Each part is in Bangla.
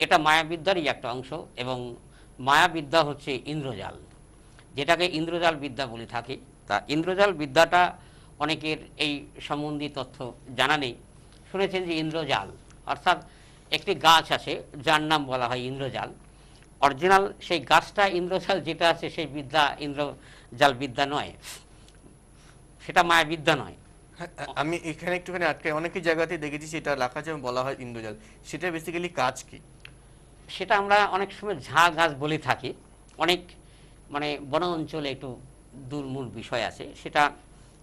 এটা মায়াবিদ্যারই একটা অংশ এবং মায়াবিদ্যা হচ্ছে ইন্দ্রজাল যেটাকে ইন্দ্রজাল বিদ্যা বলে থাকি। তা ইন্দ্রজাল বিদ্যাটা অনেকের এই সম্বন্ধী তথ্য জানা নেই। শুনেছেন যে ইন্দ্রজাল অর্থাৎ একটি গাছ আছে যার নাম বলা হয় ইন্দ্রজাল। অরিজিনাল সেই গাছটা ইন্দ্রজাল যেটা আছে সেই বিদ্যা ইন্দ্রজাল বিদ্যা নয়। সেটা মায়াবিদ্যা নয়। হ্যাঁ, আমি এখানে একটুখানি আটকে অনেক জায়গাতে দেখেছি সেটা লেখা বলা হয় ইন্দ্রজাল। সেটা বেসিক্যালি কাজ কি? সেটা আমরা অনেক সময় ঝা গাছ বলে থাকি। অনেক মানে বন অঞ্চলে একটু দুর্মূল বিষয় আছে সেটা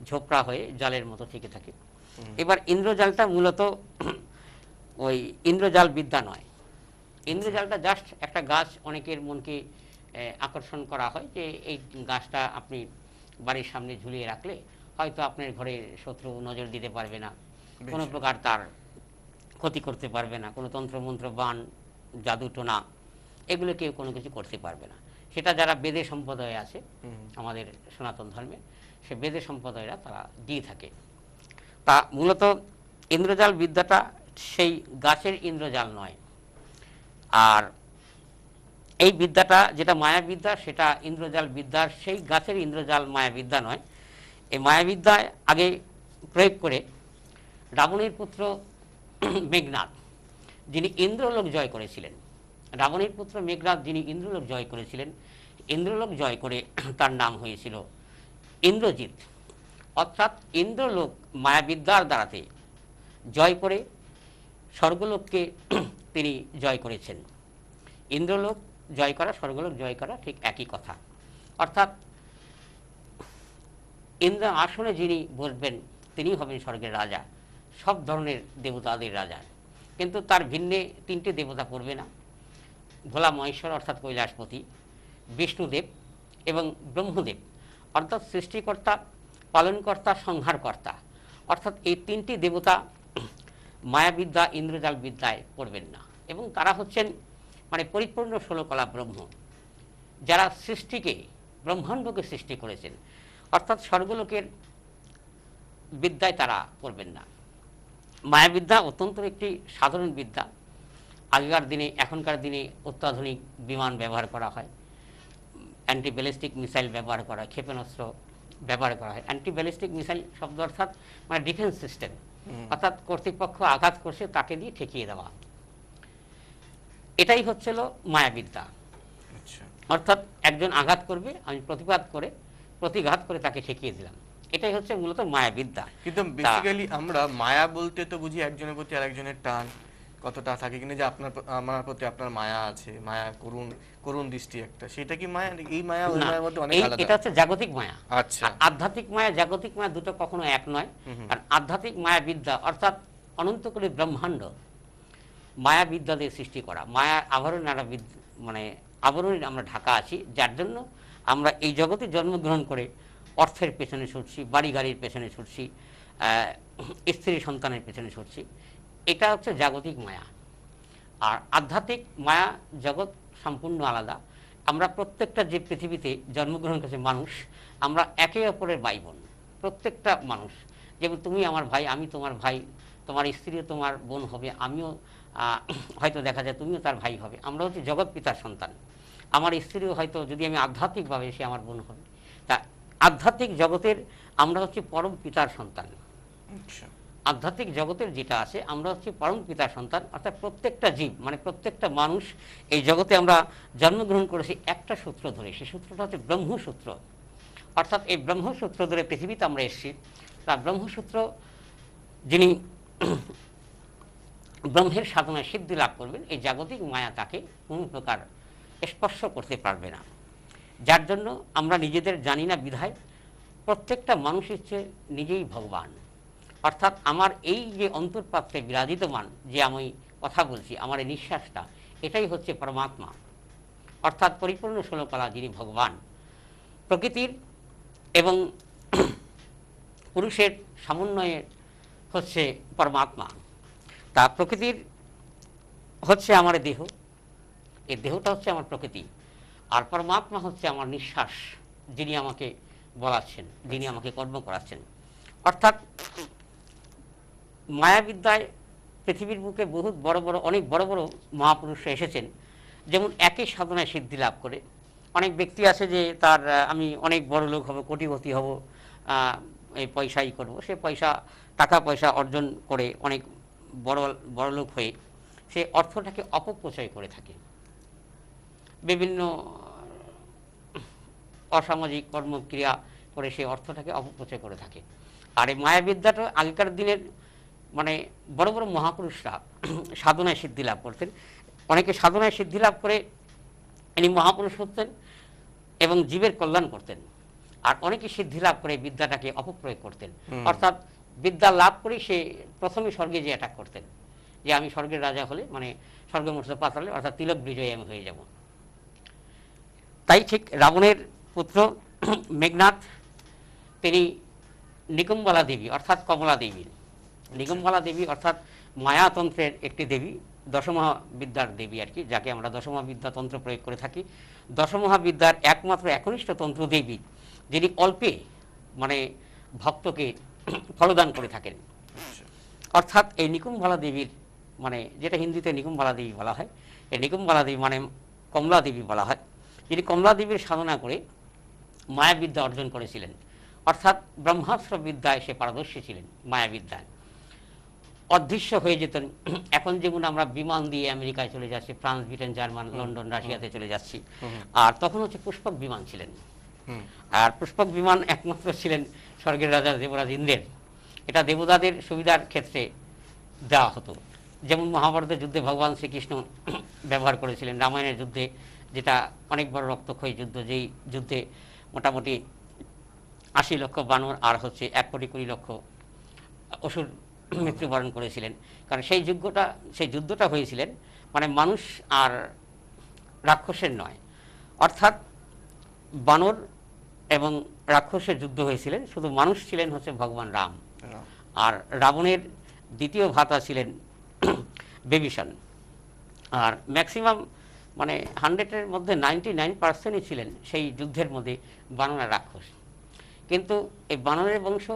ঝোপড়া হয়ে জালের মতো থেকে থাকে। এবার ইন্দ্রজালটা মূলত ওই ইন্দ্রজাল বিদ্যা নয়। ইন্দ্রজালটা জাস্ট একটা গাছ অনেকের মনকে আকর্ষণ করা হয় যে এই গাছটা আপনি বাড়ির সামনে ঝুলিয়ে রাখলে হয়তো আপনার ঘরে শত্রু নজর দিতে পারবে না। কোনো প্রকার তার ক্ষতি করতে পারবে না। কোনো তন্ত্রমন্ত্র বান জাদু টোনা এগুলো কেউ কোনো কিছু করতে পারবে না। সেটা যারা বেদে সম্প্রদায় আছে আমাদের সনাতন ধর্মে সে বেদে সম্প্রদায়রা তারা দিয়ে থাকে। তা মূলত ইন্দ্রজাল বিদ্যাটা সেই গাছের ইন্দ্রজাল নয়। আর এই বিদ্যাটা যেটা মায়াবিদ্যা সেটা ইন্দ্রজাল বিদ্যার সেই গাছের ইন্দ্রজাল মায়াবিদ্যা নয়। এই মায়াবিদ্যায় আগে প্রয়োগ করে রাবণের পুত্র মেঘনাথ যিনি ইন্দ্রলোক জয় করেছিলেন। রাবণের পুত্র মেঘনাথ যিনি ইন্দ্রলোক জয় করেছিলেন, ইন্দ্রলোক জয় করে তার নাম হয়েছিল ইন্দ্রজিৎ। অর্থাৎ ইন্দ্রলোক মায়াবিদ্যার দ্বারাতে জয় করে স্বর্গলোককে তিনি জয় করেছেন। ইন্দ্রলোক জয় করা, স্বর্গলোক জয় করা ঠিক একই কথা। অর্থাৎ ইন্দ্র আসনে যিনি বসবেন তিনি হবেন স্বর্গের রাজা। সব ধরনের দেবতাদের রাজা। কিন্তু তার ভিন্নে তিনটে দেবতা পড়বে না। ভোলা মহেশ্বর অর্থাৎ কৈলাসপতি, বিষ্ণুদেব এবং ব্রহ্মদেব, অর্থাৎ সৃষ্টিকর্তা, পালনকর্তা, সংহারকর্তা, অর্থাৎ এই তিনটি দেবতা মায়াবিদ্যা ইন্দ্রজাল বিদ্যায় পড়বেন না। এবং তারা হচ্ছেন মানে পরিপূর্ণ ষোলকলা ব্রহ্ম, যারা সৃষ্টিকে, ব্রহ্মাণ্ডকে সৃষ্টি করেছেন। অর্থাৎ স্বর্গলোকের বিদ্যায় তারা পড়বেন না। মায়াবিদ্যা অত্যন্ত একটি সাধারণ বিদ্যা। আগেকার দিনে এখনকার দিনে অত্যাধুনিক বিমান ব্যবহার করা হয়। অ্যান্টি ব্যালিস্টিক মিসাইল ব্যবহার করা হয় ক্ষেপণাস্ত্র ব্যবহার করা হয়। অ্যান্টি ব্যালিস্টিক মিসাইল শব্দ অর্থাৎ মানে ডিফেন্স সিস্টেম অর্থাৎ কর্তৃপক্ষ আঘাত করছে তাকে দিয়ে ঠেকিয়ে দেওয়া। এটাই হচ্ছিল মায়াবিদ্যা। আচ্ছা। অর্থাৎ একজন আঘাত করবে আমি প্রতিবাদ করে প্রতিঘাত করে তাকে ঠেকিয়ে দিলাম। এটাই হচ্ছে মূলত মায়াবিদ্যা। কিন্তু বেসিক্যালি আমরা মায়া বলতে তো বুঝি একজনের প্রতি আরেকজনের টান কতটা থাকে কিনা যে আপনার আমার প্রতি আপনার মায়া আছে মায়া করুণ করুণ দৃষ্টি একটা। সেটা কি মায়া? এই মায়া ওই মায়ের মধ্যে অনেক আলাদা। এটা হচ্ছে জাগতিক মায়া। আচ্ছা। আধ্যাত্মিক মায়া জাগতিক মায়া দুটো কখনো এক নয়। আর আধ্যাত্মিক মায়া বিদ্যা অর্থাৎ অনন্তকরী ব্রহ্মাণ্ড মায়া বিদ্যা দিয়ে সৃষ্টি করা। মায়া আবরণ একটা মানে আবরণে আমরা ঢাকা আছি যার জন্য আমরা এই জগতে জন্মগ্রহণ করে অর্থের পেছনে ছুটছি বাড়ি গাড়ির পেছনে ছুটছি স্ত্রী সন্তানের পেছনে ছুটছি। এটা হচ্ছে জাগতিক মায়া। আর আধ্যাত্মিক মায়া জগৎ সম্পূর্ণ আলাদা। আমরা প্রত্যেকটা যে পৃথিবীতে জন্মগ্রহণ করেছে মানুষ, আমরা একে অপরের ভাই বোন প্রত্যেকটা মানুষ। যেমন তুমি আমার ভাই, আমি তোমার ভাই, তোমার স্ত্রীও তোমার বোন হবে, আমিও হয়তো দেখা যায় তুমিও তার ভাই হবে। আমরা হচ্ছে জগৎ পিতার সন্তান। আমার স্ত্রীও হয়তো যদি আমি আধ্যাত্মিকভাবে সে আমার বোন হবে। আধ্যাত্মিক জগতের আমরা হচ্ছে পরম পিতার সন্তান। আচ্ছা। আধ্যাত্মিক জগতের যেটা আছে আমরা হচ্ছে পরম পিতার সন্তান অর্থাৎ প্রত্যেকটা জীব মানে প্রত্যেকটা মানুষ এই জগতে আমরা জন্মগ্রহণ করেছি একটা সূত্র ধরে সেই সূত্রটা হচ্ছে ব্রহ্মসূত্র। অর্থাৎ এই ব্রহ্মসূত্র ধরে পৃথিবীতে আমরা এসেছি। তা ব্রহ্মসূত্র যিনি ব্রহ্মের সাধনায় সিদ্ধি লাভ করবেন এই জাগতিক মায়া তাকে কোনো প্রকার স্পর্শ করতে পারবে না। যার জন্য আমরা নিজেদের জানি না বিধায় প্রত্যেকটা মানুষ হচ্ছে নিজেই ভগবান। অর্থাৎ আমার এই যে অন্তর্পাত্রে বিরাজিতমান যে আমি কথা বলছি, আমার এই নিঃশ্বাসটা, এটাই হচ্ছে পরমাত্মা। অর্থাৎ পরিপূর্ণ ষোলকলা যিনি ভগবান, প্রকৃতির এবং পুরুষের সমন্বয়ে হচ্ছে পরমাত্মা। তা প্রকৃতির হচ্ছে আমার দেহ এই দেহটা হচ্ছে আমার প্রকৃতি। আর পরমাত্মা হচ্ছে আমার নিঃশ্বাস, যিনি আমাকে বলাচ্ছেন, যিনি আমাকে কর্ম করাচ্ছেন। অর্থাৎ মায়াবিদ্যায় পৃথিবীর বুকে বহুত বড় বড়, অনেক বড় বড় মহাপুরুষ এসেছেন। যেমন একই সাধনায় সিদ্ধি লাভ করে। অনেক ব্যক্তি আছে যে তার, আমি অনেক বড় লোক হব, কোটিপতি হব এই পয়সাই করব। সে পয়সা, টাকা পয়সা অর্জন করে অনেক বড় বড় লোক হয়ে সে অর্থটাকে অপপ্রচয় করে থাকে। বিভিন্ন অসামাজিক কর্মক্রিয়া করে সেই অর্থটাকে অপপ্রচয় করে থাকে। আর এই মায়াবিদ্যাটা আগেকার দিনের মানে বড় বড় মহাপুরুষরা সাধনায় সিদ্ধি লাভ করতেন। অনেকে সাধনায় সিদ্ধি লাভ করে ইনি মহাপুরুষ হতেন এবং জীবের কল্যাণ করতেন। আর অনেকে সিদ্ধি লাভ করে বিদ্যাটাকে অপপ্রয়োগ করতেন। অর্থাৎ বিদ্যা লাভ করে সে প্রথমে স্বর্গে যে অ্যাটাক করতেন। যে আমি স্বর্গের রাজা হলে মানে স্বর্গমর্ত পাতালে অর্থাৎ তিলক বিজয়ী আমি হয়ে যাব। তাই ঠিক রাবণের পুত্র মেঘনাথ তিনি নিকুম্বলা দেবী অর্থাৎ কমলা দেবী। নিকুম্বলা দেবী অর্থাৎ মায়াতন্ত্রের একটি দেবী দশমহাবিদ্যার দেবী আর কি যাকে আমরা দশমহাবিদ্যা তন্ত্র প্রয়োগ করে থাকি। দশমহাবিদ্যার একমাত্র একনিষ্ঠ তন্ত্র দেবী যিনি অল্পে মানে ভক্তকে ফলদান করে থাকেন। আচ্ছা। অর্থাৎ এই নিকুম্বালা দেবীর মানে যেটা হিন্দিতে নিকুম্বালা দেবী বলা হয় এই নিকুম্বালা দেবী মানে কমলা দেবী বলা হয়। যিনি কমলা দেবীর সাধনা করে মায়াবিদ্যা অর্জন করেছিলেন। অর্থাৎ ব্রহ্মাস্ত্র বিদ্যায় সে পারদর্শী ছিলেন মায়াবিদ্যায়। অদৃশ্য হয়ে যেতেন। এখন যেমন আমরা বিমান দিয়ে আমেরিকায় চলে যাচ্ছি ফ্রান্স ব্রিটেন জার্মান লন্ডন রাশিয়াতে চলে যাচ্ছি। আর তখন হচ্ছে পুষ্পক বিমান ছিলেন। আর পুষ্পক বিমান একমাত্র ছিলেন স্বর্গের রাজা দেবরাজ ইন্দ্রের এটা দেবতাদের সুবিধার ক্ষেত্রে দেওয়া হতো। যেমন মহাভারতের যুদ্ধে ভগবান শ্রীকৃষ্ণ ব্যবহার করেছিলেন। রামায়ণের যুদ্ধে যেটা অনেক বড় রক্তক্ষয়ী যুদ্ধ যেই যুদ্ধে মোটামুটি আশি লক্ষ বানর আর হচ্ছে এক কোটি কুড়ি লক্ষ অসুর মৃত্যুবরণ করেছিলেন। কারণ সেই যুদ্ধটা সেই যুদ্ধটা হয়েছিলেন মানে মানুষ আর রাক্ষসের নয়। অর্থাৎ বানর এবং রাক্ষসের যুদ্ধ হয়েছিলেন শুধু মানুষ ছিলেন হচ্ছে ভগবান রাম। রাম। আর রাবণের দ্বিতীয় ভাতা ছিলেন বেবিশন আর ম্যাক্সিমাম মানে হান্ড্রেডের মধ্যে নাইনটি নাইন পার্সেন্টই ছিলেন সেই যুদ্ধের মধ্যে বানরা রাক্ষস। কিন্তু এই বানরের বংশ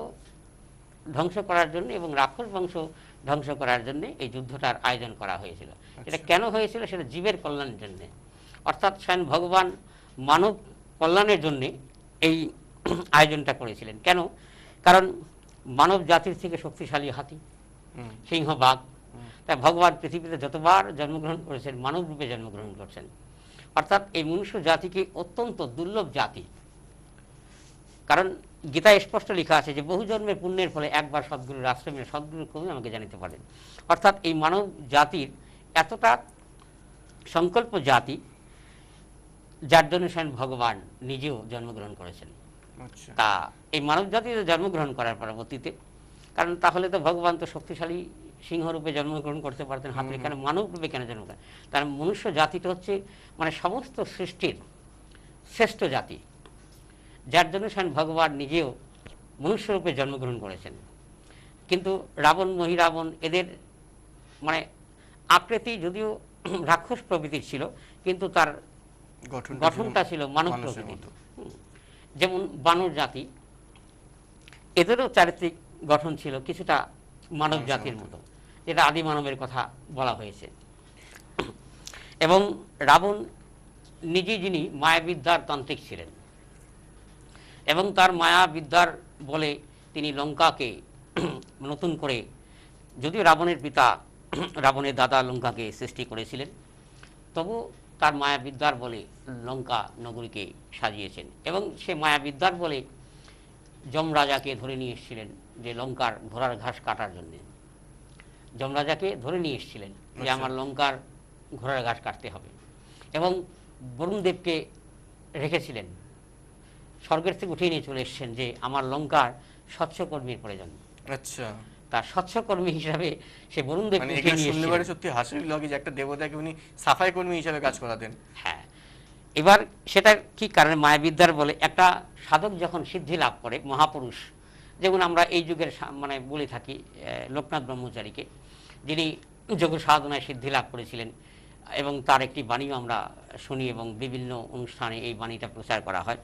ধ্বংস করার জন্য এবং রাক্ষস বংশ ধ্বংস করার জন্য এই যুদ্ধটার আয়োজন করা হয়েছিল। এটা কেন হয়েছিল? সেটা জীবের কল্যাণের জন্য। অর্থাৎ স্বয়ং ভগবান মানব কল্যাণের জন্য এই আয়োজনটা করেছিলেন। কেন? কারণ মানব জাতির থেকে শক্তিশালী হাতি সিংহ বাঘ তাই ভগবান পৃথিবীতে যতবার জন্মগ্রহণ করেছেন মানব রূপে জন্মগ্রহণ করছেন। অর্থাৎ এই মনুষ্য জাতিকে অত্যন্ত দুর্লভ জাতি। কারণ গীতায় স্পষ্ট লেখা আছে যে বহু জন্মের পুণ্যের ফলে একবার সদ্গুরুর আশ্রমে সদ্গুরুর কবি আমাকে জানিতে পারেন। অর্থাৎ এই মানব জাতির এতটা সংকল্প জাতি যার জন্য স্বয়ং ভগবান নিজেও জন্মগ্রহণ করেছেন। আচ্ছা। তা এই মানব জাতিতে জন্মগ্রহণ করার পরবর্তীতে কারণ তাহলে তো ভগবান তো শক্তিশালী সিংহরূপে জন্মগ্রহণ করতে পারতেন হাতে কেন মানব রূপে কেন জন্মগ্রহণ তার মনুষ্য জাতিটা হচ্ছে মানে সমস্ত সৃষ্টির শ্রেষ্ঠ জাতি যার জন্য স্বয়ং ভগবান নিজেও মনুষ্যরূপে জন্মগ্রহণ করেছেন। কিন্তু রাবণ মহিরাবণ এদের মানে আকৃতি যদিও রাক্ষস প্রকৃতির ছিল কিন্তু তার গঠনটা ছিল মানব প্রকৃতির। যেমন বানর জাতি এদেরও চারিত্রিক গঠন ছিল কিছুটা মানব জাতির মতো। যেটা আদি মানবের কথা বলা হয়েছে। এবং রাবণ নিজে যিনি মায়াবিদ্যার তান্ত্রিক ছিলেন, এবং তার মায়াবিদ্যার বলে তিনি লঙ্কাকে নতুন করে, যদিও রাবণের পিতা রাবণের দাদা লঙ্কাকে সৃষ্টি করেছিলেন, তবু তার মায়াবিদ্যার বলে লঙ্কা নগরীকে সাজিয়েছেন। এবং সে মায়াবিদ্যার বলে যমরাজাকে ধরে নিয়ে এসেছিলেন যে লঙ্কার ঘোড়ার ঘাস কাটার জন্য। যমরাজাকে ধরে নিয়ে এসেছিলেন যে আচ্ছা। আমার লঙ্কার ঘোড়ার ঘাস কাটতে হবে। এবং বরুণদেবকে রেখেছিলেন। স্বর্গের থেকে উঠিয়ে নিয়ে চলে এসেছেন যে আমার লঙ্কার স্বচ্ছ কর্মীর প্রয়োজন। আচ্ছা। তার স্বচ্ছ কর্মী হিসাবে সে বরুণদেবকে মানে উঠিয়ে নিয়ে এসেছিলেন। সত্যি হাসির লাগে যে একটা দেবতাকে উনি সাফাই কর্মী হিসাবে কাজ করাতেন। হ্যাঁ। এবার সেটা কি কারণে মায়াবিদ্যার বলে একটা সাধক যখন সিদ্ধি লাভ করে মহাপুরুষ যেমন আমরা এই যুগের মানে বলে থাকি লোকনাথ ব্রহ্মচারীকে যিনি যোগ সাধনায় সিদ্ধি লাভ করেছিলেন এবং তার একটি বাণীও আমরা শুনি এবং বিভিন্ন অনুষ্ঠানে এই বাণীটা প্রচার করা হয়।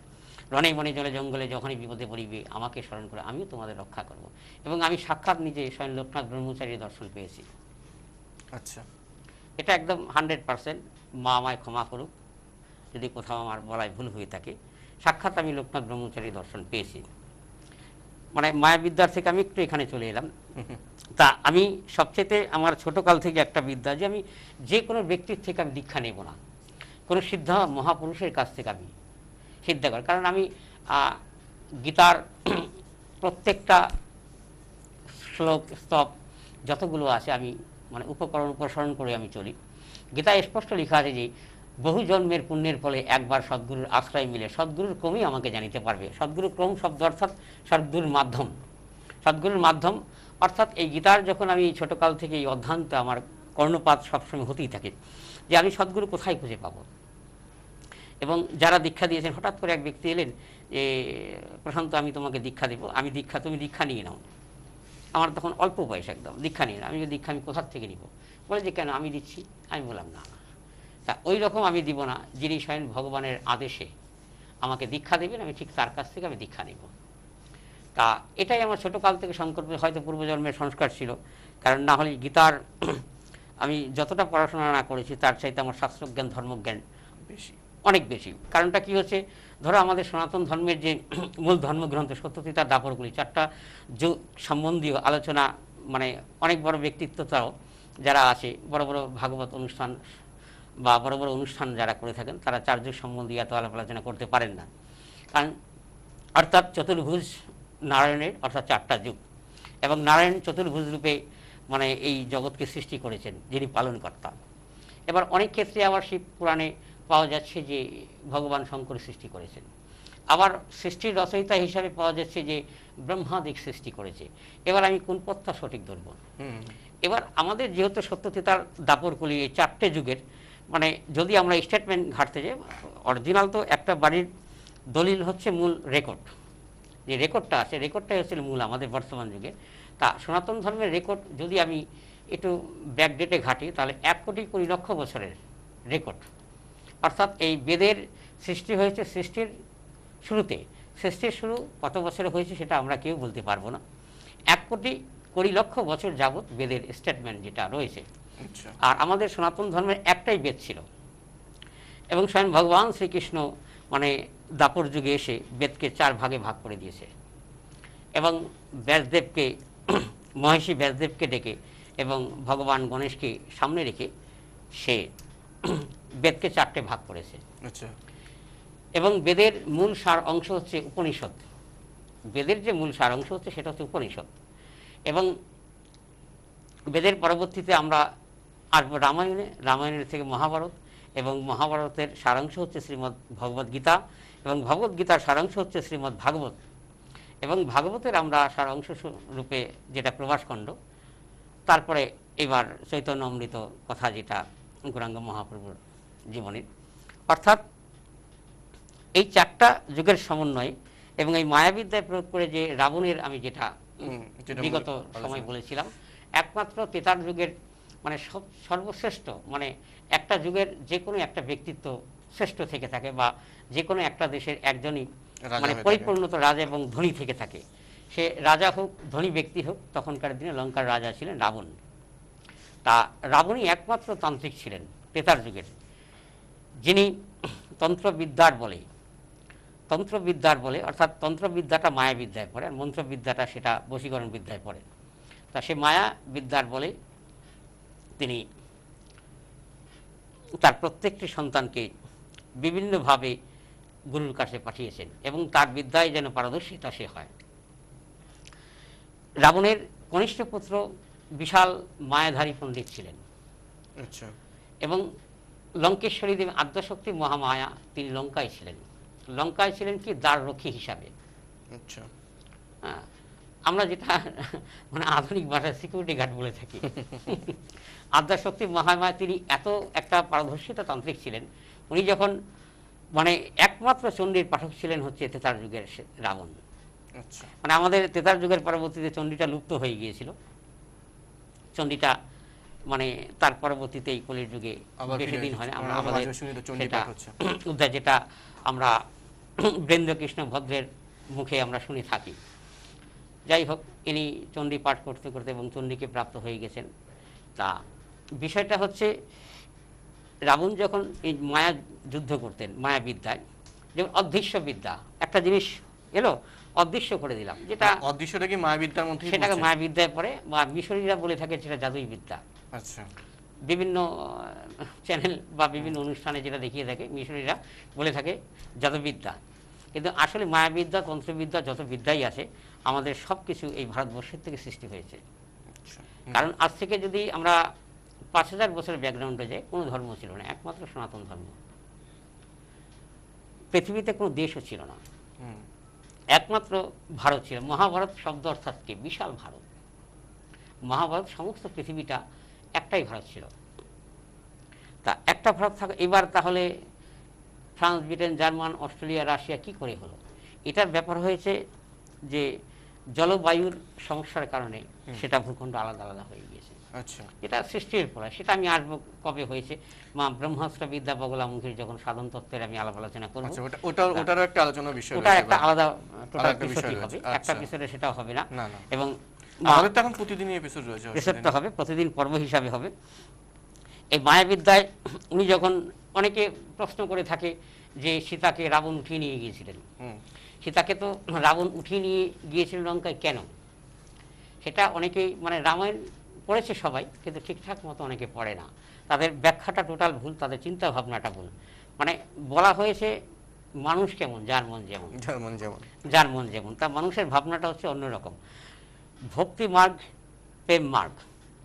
রণে বনে জলে জঙ্গলে যখনই বিপদে পড়িবে আমাকে স্মরণ করে আমিও তোমাদের রক্ষা করব। এবং আমি সাক্ষাৎ নিজে স্বয়ং লোকনাথ ব্রহ্মচারীর দর্শন পেয়েছি। আচ্ছা। এটা একদম হান্ড্রেড পার্সেন্ট মা আমায় ক্ষমা করুক যদি কোথাও আমার বলায় ভুল হয়ে থাকে। সাক্ষাৎ আমি লোকনাথ ব্রহ্মচারী দর্শন পেয়েছি। মানে মায়াবিদ্যার থেকে আমি একটু এখানে চলে এলাম। তা আমি সবচেয়ে আমার ছোটকাল থেকে একটা বিদ্যা যে আমি যে কোনো ব্যক্তির থেকে আমি দীক্ষা নেব না। কোনো সিদ্ধ মহাপুরুষের কাছ থেকে আমি সিদ্ধা করি। কারণ আমি গীতার প্রত্যেকটা শ্লোক, স্তব যতগুলো আছে আমি মানে উপকরণ, উপসরণ করে আমি চলি। গীতায় স্পষ্ট লেখা আছে যে বহু জন্মের পুণ্যের ফলে একবার সদ্গুরুর আশ্রয় মিলে, সদ্গুরুর ক্রমই আমাকে জানিতে পারবে। সদ্গুরু ক্রম শব্দ অর্থাৎ সদ্গুরুর মাধ্যম। সদ্গুরুর মাধ্যম অর্থাৎ এই গীতার যখন আমি ছোটকাল থেকে এই অধ্যান্ত আমার কর্ণপাত সবসময় হতেই থাকে যে আমি সদ্গুরু কোথায় খুঁজে পাবো। এবং যারা দীক্ষা দিয়েছেন, হঠাৎ করে এক ব্যক্তি এলেন যে, প্রশান্ত, আমি তোমাকে দীক্ষা দেবো। আমি দীক্ষা, তুমি দীক্ষা নিয়ে নাও। আমার তখন অল্প বয়স একদম, দীক্ষা নিয়ে নাও। আমি দীক্ষা আমি কোথার থেকে নিব? বলে যে, কেন? আমি দিচ্ছি। আমি বললাম, না। তা ওই রকম আমি দিব না। যিনি স্বয়ং ভগবানের আদেশে আমাকে দীক্ষা দেবেন, আমি ঠিক তার কাছ থেকে আমি দীক্ষা নেব। তা এটাই আমার ছোটোকাল থেকে সংকল্প, হয়তো পূর্বজন্মের সংস্কার ছিল। কারণ না হলে গীতার আমি যতটা পড়াশোনা না করেছি, তার চাইতে আমার শাস্ত্রজ্ঞান, ধর্মজ্ঞান বেশি, অনেক বেশি। কারণটা কি হচ্ছে? ধরো আমাদের সনাতন ধর্মের যে মূল ধর্মগ্রন্থ সত্যতিতার দাপরগুলি, চারটা যুগ সম্বন্ধীয় আলোচনা মানে অনেক বড় ব্যক্তিত্বতাও যারা আছে, বড় বড় ভাগবত অনুষ্ঠান বা বড় বড় অনুষ্ঠান যারা করে থাকেন তারা চার্য সম্বন্ধে এত আলাপ আলোচনা করতে পারেন না। কারণ অর্থাৎ চতুর্ভুজ নারায়ণের অর্থাৎ চারটা যুগ এবং নারায়ণ চতুর্ভুজ রূপে মানে এই জগৎকে সৃষ্টি করেছেন যিনি পালনকর্তা। এবার অনেক ক্ষেত্রে আবার শিব পুরাণে পাওয়া যাচ্ছে যে ভগবান শঙ্কর সৃষ্টি করেছেন। আবার সৃষ্টির রচয়িতা হিসাবে পাওয়া যাচ্ছে যে ব্রহ্মাদিক সৃষ্টি করেছে। এবার আমি কোন পথটা সঠিক ধরব? হুম। এবার আমাদের যেহেতু সত্যতিতার দাপরকুলি এই চারটে যুগের মানে যদি আমরা স্টেটমেন্ট ঘাটতে যাই অরিজিনাল তো একটা বাড়ির দলিল হচ্ছে মূল রেকর্ড যে রেকর্ডটা আছে রেকর্ডটাই হচ্ছে মূল আমাদের বর্তমান যুগে। তা সনাতন ধর্মের রেকর্ড যদি আমি একটু ব্যাকডেটে ঘাটি, তাহলে এক কোটি কুড়ি লক্ষ বছরের রেকর্ড অর্থাৎ এই বেদের সৃষ্টি হয়েছে সৃষ্টির শুরুতে। সৃষ্টির শুরু কত বছরে হয়েছে সেটা আমরা কেউ বলতে পারব না। এক কোটি কুড়ি লক্ষ বছর যাবৎ বেদের স্টেটমেন্ট যেটা রয়েছে। আর আমাদের সনাতন ধর্মের একটাই বেদ ছিল। এবং স্বয়ং ভগবান শ্রীকৃষ্ণ মানে দাপর যুগে এসে বেদকে চার ভাগে ভাগ করে দিয়েছে। এবং ব্যাসদেবকে মহেশী ব্যাসদেবকে ডেকে এবং ভগবান গণেশকে সামনে রেখে সে বেদকে চারটে ভাগ করেছে। আচ্ছা। এবং বেদের মূল সার অংশ হচ্ছে উপনিষদ। বেদের যে মূল সার অংশ হচ্ছে সেটা হচ্ছে উপনিষদ। এবং বেদের পরবর্তীতে আমরা আসব রামায়ণে রামায়ণের থেকে মহাভারত এবং মহাভারতের সারাংশ হচ্ছে শ্রীমদ্ ভগবদ গীতা এবং ভগবদ গীতার সারাংশ হচ্ছে শ্রীমদ্ ভাগবত। এবং ভাগবতের আমরা সারাংশ রূপে যেটা প্রভাসখণ্ড তারপরে এবার চৈতন্য অমৃত কথা যেটা গৌরাঙ্গ মহাপ্রভুর জীবনের অর্থাৎ এই চারটা যুগের সমন্বয়ে এবং এই মায়াবিদ্যায় প্রয়োগ করে যে রাবণের আমি যেটা বিগত সময় বলেছিলাম একমাত্র তেতার যুগের মানে সব সর্বশ্রেষ্ঠ মানে একটা যুগের যে কোনো একটা ব্যক্তিত্ব শ্রেষ্ঠ থেকে থাকে বা যে কোনো একটা দেশের একজনই মানে পরিপূর্ণত রাজা এবং ধনী থেকে থাকে। সে রাজা হোক ধনী ব্যক্তি হোক তখনকার দিনে লঙ্কার রাজা ছিলেন রাবণ। তা রাবণই একমাত্র তান্ত্রিক ছিলেন তেতার যুগের। যিনি তন্ত্রবিদ্যার বলে তন্ত্রবিদ্যার বলে অর্থাৎ তন্ত্রবিদ্যাটা মায়াবিদ্যায় পড়ে আর মন্ত্রবিদ্যাটা সেটা বশীকরণ বিদ্যায় পড়ে। তা সে মায়া বিদ্যার বলে তিনি তার প্রত্যেকটি সন্তানকে বিভিন্নভাবে গুরুর কাছে পাঠিয়েছেন এবং তার বিদ্যায় যেন পারদর্শিতা সে হয়। রাবণের কনিষ্ঠ পুত্র বিশাল মায়াধারী পণ্ডিত ছিলেন। আচ্ছা। এবং লঙ্কেশ্বরী দেবী আদ্যশক্তি মহামায়া তিনি লঙ্কায় ছিলেন। লঙ্কায় ছিলেন কি? দ্বাররক্ষী হিসাবে। আচ্ছা। হ্যাঁ, আমরা যেটা মানে আধুনিক ভাষায় সিকিউরিটি গার্ড বলে থাকি। আদ্যাশক্তি মহামায়া তিনি এত একটা পারদর্শিতা তান্ত্রিক ছিলেন উনি যখন মানে একমাত্র চণ্ডীর পাঠক ছিলেন হচ্ছে তেতার যুগের রাবণ। আচ্ছা। মানে আমাদের তেতার যুগের পরবর্তীতে চণ্ডীটা লুপ্ত হয়ে গিয়েছিল। চণ্ডীটা মানে তার পরবর্তীতে এই কলির যুগে বেশি দিন হয় না আমরা আমাদের সেটা উদ্ধার যেটা আমরা বৃন্দ্রকৃষ্ণ ভদ্রের মুখে আমরা শুনে থাকি। যাই হোক ইনি চণ্ডী পাঠ করতে করতে এবং চণ্ডীকে প্রাপ্ত হয়ে গেছেন। তা বিষয়টা হচ্ছে রাবণ যখন এই মায়া যুদ্ধ করতেন মায়া বিদ্যায় যেমন অদৃশ্য বিদ্যা একটা জিনিস এলো অদৃশ্য করে দিলাম যেটা অদৃশ্যটা কি মায়াবিদ্যার মধ্যেই সেটাকে পড়ছে? মায়া বিদ্যায় পড়ে বা মিশরীরা বলে থাকে সেটা জাদুই বিদ্যা আচ্ছা। বিভিন্ন চ্যানেল বা বিভিন্ন অনুষ্ঠানে যেটা দেখিয়ে থাকে মিশরীরা বলে থাকে জাদুবিদ্যা। কিন্তু আসলে মায়াবিদ্যা তন্ত্রবিদ্যা যত বিদ্যাই আছে আমাদের সব কিছু এই ভারতবর্ষের থেকে সৃষ্টি হয়েছে। আচ্ছা। কারণ আজ থেকে যদি আমরা পাঁচ হাজার বছরের ব্যাকগ্রাউন্ডে যাই কোনো ধর্ম ছিল না একমাত্র সনাতন ধর্ম। পৃথিবীতে কোনো দেশও ছিল না। একমাত্র ভারত ছিল। মহাভারত শব্দ অর্থাৎ কি? বিশাল ভারত। মহাভারত সমস্ত পৃথিবীটা একটাই ভারত ছিল। তা একটা ভারত থাকা এবার তাহলে France Britain German Australia Russia কি করে হলো? এটার ব্যাপার হয়েছে যে জলবায়ুর সমস্যার কারণে সেটা ভূখণ্ড আলাদা আলাদা হয়ে গিয়েছে। আচ্ছা। এটা সৃষ্টির ফলে। সেটা আমি আসব কবে হয়েছে? মা ব্রহ্মাস্ত্র বিদ্যা বগলামুখীর যখন সাধন তত্ত্বের আমি আলাপ আলোচনা করব। আচ্ছা ওটা ওটা ওটারও একটা আলোচনার বিষয় ওটা একটা আলাদা টোটাল বিষয় হবে। একটা আচ্ছা। বিষয়ে সেটা হবে না? এবং আমাদের তো এখন প্রতিদিনই এপিসোড রয়েছে রিসেপ্টটা হবে প্রতিদিন পর্ব হিসাবে হবে। এই মায়াবিদ্যায় উনি যখন অনেকে প্রশ্ন করে থাকে যে সীতাকে রাবণ উঠিয়ে নিয়ে গিয়েছিলেন। সীতাকে তো রাবণ উঠিয়ে নিয়ে গিয়েছিলেন লঙ্কায় কেন? সেটা অনেকেই মানে রামায়ণ পড়েছে সবাই কিন্তু ঠিকঠাক মতো অনেকে পড়ে না। তাদের ব্যাখ্যাটা টোটাল ভুল তাদের চিন্তা ভাবনাটা ভুল। মানে বলা হয়েছে মানুষ কেমন যার মন যেমন। যেমন যেমন। যার মন যেমন তা মানুষের ভাবনাটা হচ্ছে অন্যরকম ভক্তি মার্গ প্রেম মার্গ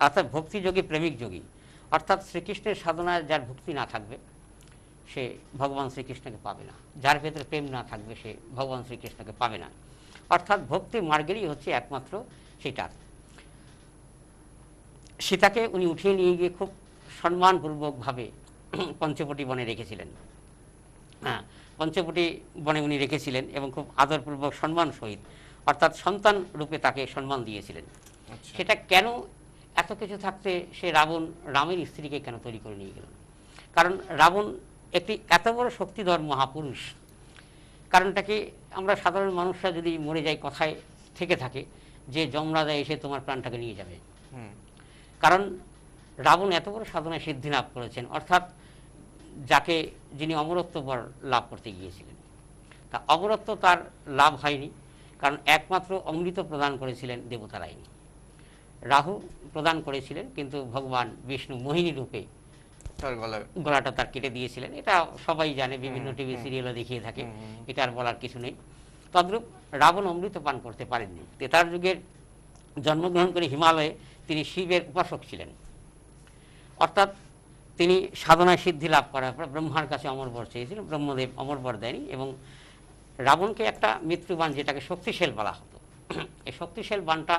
অর্থাৎ ভক্তি যোগী প্রেমিক যোগী। অর্থাৎ শ্রীকৃষ্ণের সাধনায় যার ভক্তি না থাকবে সে ভগবান শ্রীকৃষ্ণকে পাবে না। যার ভেতরে প্রেম না থাকবে সে ভগবান শ্রীকৃষ্ণকে পাবে না। অর্থাৎ ভক্তি মার্গেরই হচ্ছে একমাত্র সেটা সীতাকে উনি উঠিয়ে নিয়ে গিয়ে খুব সম্মানপূর্বকভাবে পঞ্চবটি বনে রেখেছিলেন। হ্যাঁ পঞ্চবটি বনে উনি রেখেছিলেন এবং খুব আদরপূর্বক সম্মান সহিত অর্থাৎ সন্তান রূপে তাকে সম্মান দিয়েছিলেন। আচ্ছা। সেটা কেন এত কিছু থাকতে সে রাবণ রামের স্ত্রীকে কেন তৈরি করে নিয়ে গেল? কারণ রাবণ একটি এত বড় শক্তিধর মহাপুরুষ। কারণটা কি? আমরা সাধারণ মানুষরা যদি মরে যাই কথায় থেকে থাকে যে যমরাজা এসে তোমার প্রাণটাকে নিয়ে যাবে। কারণ রাবণ এত বড় সাধনায় সিদ্ধি লাভ করেছেন অর্থাৎ যাকে যিনি অমরত্ব বর লাভ করতে গিয়েছিলেন। তা অমরত্ব তার লাভ হয়নি কারণ একমাত্র অমৃত প্রদান করেছিলেন দেবতারাই রাহু প্রদান করেছিলেন কিন্তু ভগবান বিষ্ণু মোহিনী রূপে তার গলাটা তার কেটে দিয়েছিলেন। এটা সবাই জানে বিভিন্ন টিভি হুম। সিরিয়ালও দেখিয়ে থাকে। এটা আর বলার কিছু নেই। তদ্রূপ রাবণ অমৃত পান করতে পারেননি। তেতার যুগের জন্মগ্রহণ করে হিমালয়ে তিনি শিবের উপাসক ছিলেন। অর্থাৎ তিনি সাধনায় সিদ্ধি লাভ করার পর ব্রহ্মার কাছে অমর বর চেয়েছিলেন। ব্রহ্মদেব অমর বর দেয়নি এবং রাবণকে একটা মৃত্যুবান যেটাকে শক্তিশাল বলা হতো। এই শক্তিশাল বানটা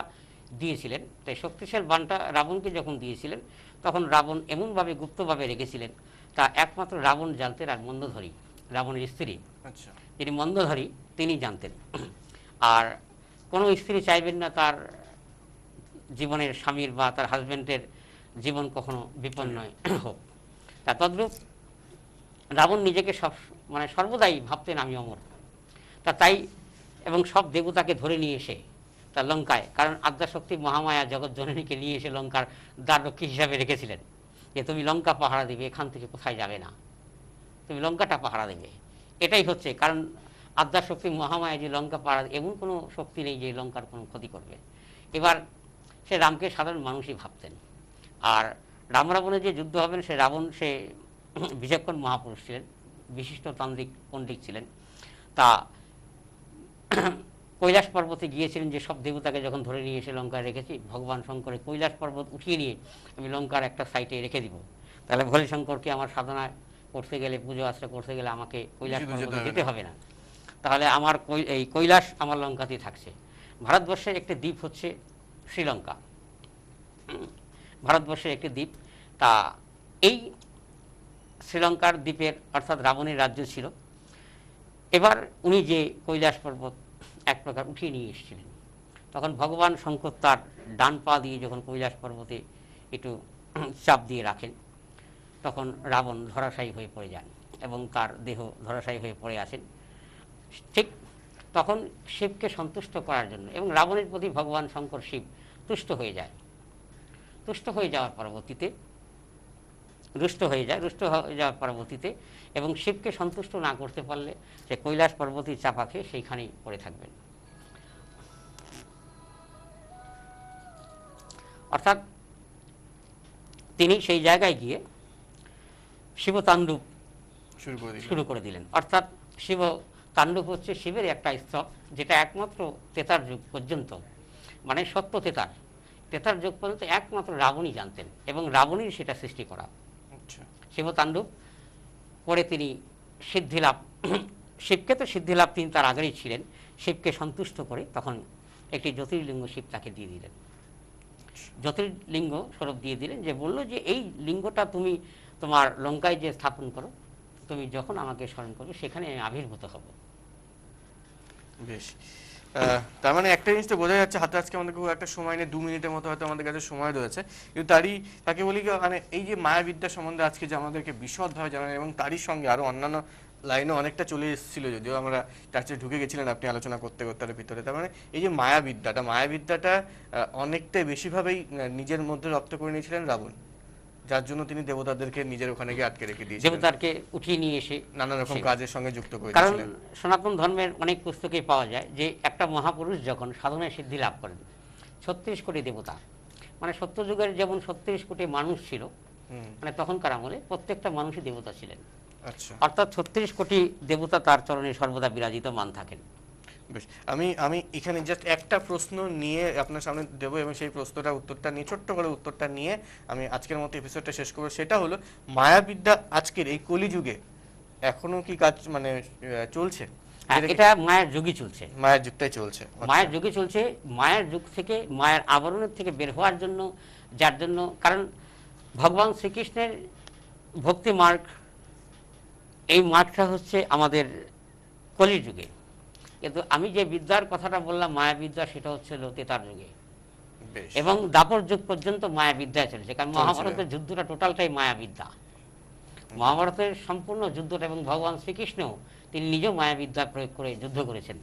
দিয়েছিলেন। তাই শক্তিশাল বানটা রাবণকে যখন দিয়েছিলেন তখন রাবণ এমনভাবে গুপ্তভাবে রেখেছিলেন তা একমাত্র রাবণ জানতেন আর মন্দধরী রাবণের স্ত্রী। আচ্ছা। যিনি মন্দধরী তিনি জানতেন। আর কোনো স্ত্রী চাইবেন না তার জীবনের স্বামীর বা তার হাজবেন্ডের জীবন কখনো বিপন্ন হোক। তা তদ্রূপ রাবণ নিজেকে সব মানে সর্বদাই ভাবতেন আমি অমর। তা তাই এবং সব দেবতাকে ধরে নিয়ে এসে তার লঙ্কায়। কারণ আদ্যাশক্তি মহামায়া জগৎ জননীকে নিয়ে এসে লঙ্কার দ্বাররক্ষী হিসাবে রেখেছিলেন। যে তুমি লঙ্কা পাহারা দেবে, এখান থেকে কোথায় যাবে না? তুমি লঙ্কাটা পাহারা দেবে। এটাই হচ্ছে, কারণ আদ্যাশক্তি মহামায়া যে লঙ্কা পাহারা এমন কোনো শক্তি নেই যে লঙ্কার কোনো ক্ষতি করবে। এবার সে রামকে সাধারণ মানুষই ভাবতেন। আর রাম রাবণের যে যুদ্ধ হবেন, সে রাবণ, সে বিচক্ষণ মহাপুরুষ ছিলেন, বিশিষ্ট তান্ত্রিক পণ্ডিত ছিলেন। তা কৈলাস পর্বতে গিয়েছিলেন যে সব দেবতাকে যখন ধরে নিয়ে এসে লঙ্কায় রেখেছি ভগবান শঙ্করের কৈলাস পর্বত উঠিয়ে নিয়ে আমি লঙ্কার একটা সাইটে রেখে দিব। তাহলে ভোলে শঙ্করকে আমার সাধনায় করতে গেলে পুজো আশ্রয় করতে গেলে আমাকে কৈলাস পর্বতে যেতে। হবে। না। তাহলে আমার এই কৈলাস আমার লঙ্কাতেই থাকছে। ভারতবর্ষের একটি দ্বীপ হচ্ছে শ্রীলঙ্কা। ভারতবর্ষের একটি দ্বীপ। তা এই শ্রীলঙ্কার দ্বীপের অর্থাৎ রাবণের রাজ্য ছিল। এবার উনি যে কৈলাস পর্বত এক প্রকার উঠিয়ে নিয়ে এসেছিলেন। তখন ভগবান শঙ্কর তার ডান পা দিয়ে যখন কৈলাস পর্বতে একটু চাপ দিয়ে রাখেন, তখন রাবণ ধরাশায়ী হয়ে পড়ে যান এবং তার দেহ ধরাশায়ী হয়ে পড়ে আসেন। ঠিক তখন শিবকে সন্তুষ্ট করার জন্য এবং রাবণের প্রতি ভগবান শঙ্কর শিব তুষ্ট হয়ে যায়। তুষ্ট হয়ে যাওয়ার পরবর্তীতে রুষ্ট হয়ে যায় রুষ্ট হয়ে যাওয়ার পরবর্তীতে এবং শিবকে সন্তুষ্ট না করতে পারলে সে কৈলাস পর্বতী চাপা খেয়ে সেইখানেই পড়ে থাকবেন। অর্থাৎ তিনি সেই জায়গায় গিয়ে শিবতাণ্ডব শুরু করে দিলেন। শুরু করে দিলেন। অর্থাৎ শিব তাণ্ডব হচ্ছে শিবের একটা স্তব যেটা একমাত্র তেতার যুগ পর্যন্ত মানে সত্য তেতার। তেতার যুগ পর্যন্ত একমাত্র রাবণই জানতেন এবং রাবণই সেটা সৃষ্টি করা। আচ্ছা পরে তিনি সিদ্ধিলাভ, শিবকে তো সিদ্ধিলাভ তিনি তার আগেই ছিলেন, শিবকে সন্তুষ্ট করে তখন একটি জ্যোতির্লিঙ্গ শিব তাকে দিয়ে দিলেন। জ্যোতির্লিঙ্গ স্বরূপ দিয়ে দিলেন যে বলল যে এই লিঙ্গটা তুমি তোমার লঙ্কায় যে স্থাপন করো, তুমি যখন আমাকে স্মরণ করবে সেখানে আমি আবির্ভূত হব। বেশ। তার মানে একটা জিনিস তো বোঝা যাচ্ছে, হাতে আজকে আমাদের খুব একটা সময় নেই, দু মিনিটের মতো হয়তো আমাদের কাছে সময় রয়েছে। কিন্তু তারই, তাকে বলি মানে এই যে মায়াবিদ্যা সম্বন্ধে আজকে যে আমাদেরকে বিশদভাবে জানান, এবং তারই সঙ্গে আরও অন্যান্য লাইনও অনেকটা চলে এসেছিল, যদিও আমরা চার্চে ঢুকে গেছিলেন আপনি আলোচনা করতে করতে তার ভিতরে। তার মানে এই যে মায়াবিদ্যাটা মায়াবিদ্যাটা অনেকটাই বেশিভাবেই নিজের মধ্যে রপ্ত করে নিয়েছিলেন রাবণ। যার জন্য তিনি দেবতাদেরকে নিজের ওখানে গিয়ে আটকে রেখে দিয়েছিলেন। দেবতারকে উঠিয়ে নিয়ে এসে নানা রকম কাজের সঙ্গে যুক্ত করে কারণ সনাতন ধর্মের অনেক পুস্তকে পাওয়া যায় যে একটা মহাপুরুষ যখন সাধনায় সিদ্ধি লাভ করেন ছত্রিশ কোটি দেবতা মানে সত্য যুগের যেমন ছত্রিশ কোটি মানুষ ছিল মানে তখনকার আমলে প্রত্যেকটা মানুষই দেবতা ছিলেন। আচ্ছা। অর্থাৎ ছত্রিশ কোটি দেবতা তার চরণে সর্বদা বিরাজিত মান থাকেন। বেশ আমি আমি এখানে জাস্ট একটা প্রশ্ন নিয়ে আপনার সামনে দেবো এবং সেই প্রশ্নটা উত্তরটা নিয়ে ছোট্ট করে উত্তরটা নিয়ে আমি আজকের মতো এপিসোডটা শেষ করব। সেটা হলো মায়াবিদ্যা আজকের এই কলিযুগে এখনও কি কাজ মানে চলছে? হ্যাঁ, এটা মায়ের যুগই চলছে। মায়ের যুগটাই চলছে মায়ের যুগই চলছে মায়ের যুগ থেকে মায়ের আবরণের থেকে বের হওয়ার জন্য যার জন্য কারণ ভগবান শ্রীকৃষ্ণের ভক্তি মার্গ এই মার্গটা হচ্ছে আমাদের কলির যুগে কিন্তু আমি যে বিদ্যার কথাটা বললাম মায়া বিদ্যা সেটা হচ্ছে তেতার যুগে। এবং দাপর যুগ পর্যন্ত মায়া বিদ্যা চলছে কারণ মহাভারতের যুদ্ধটা টোটালটাই মায়া বিদ্যা মহাভারতের সম্পূর্ণ যুদ্ধটা এবং ভগবান শ্রীকৃষ্ণ তিনি নিজেও মায়া বিদ্যা প্রয়োগ করে যুদ্ধ করেছেন।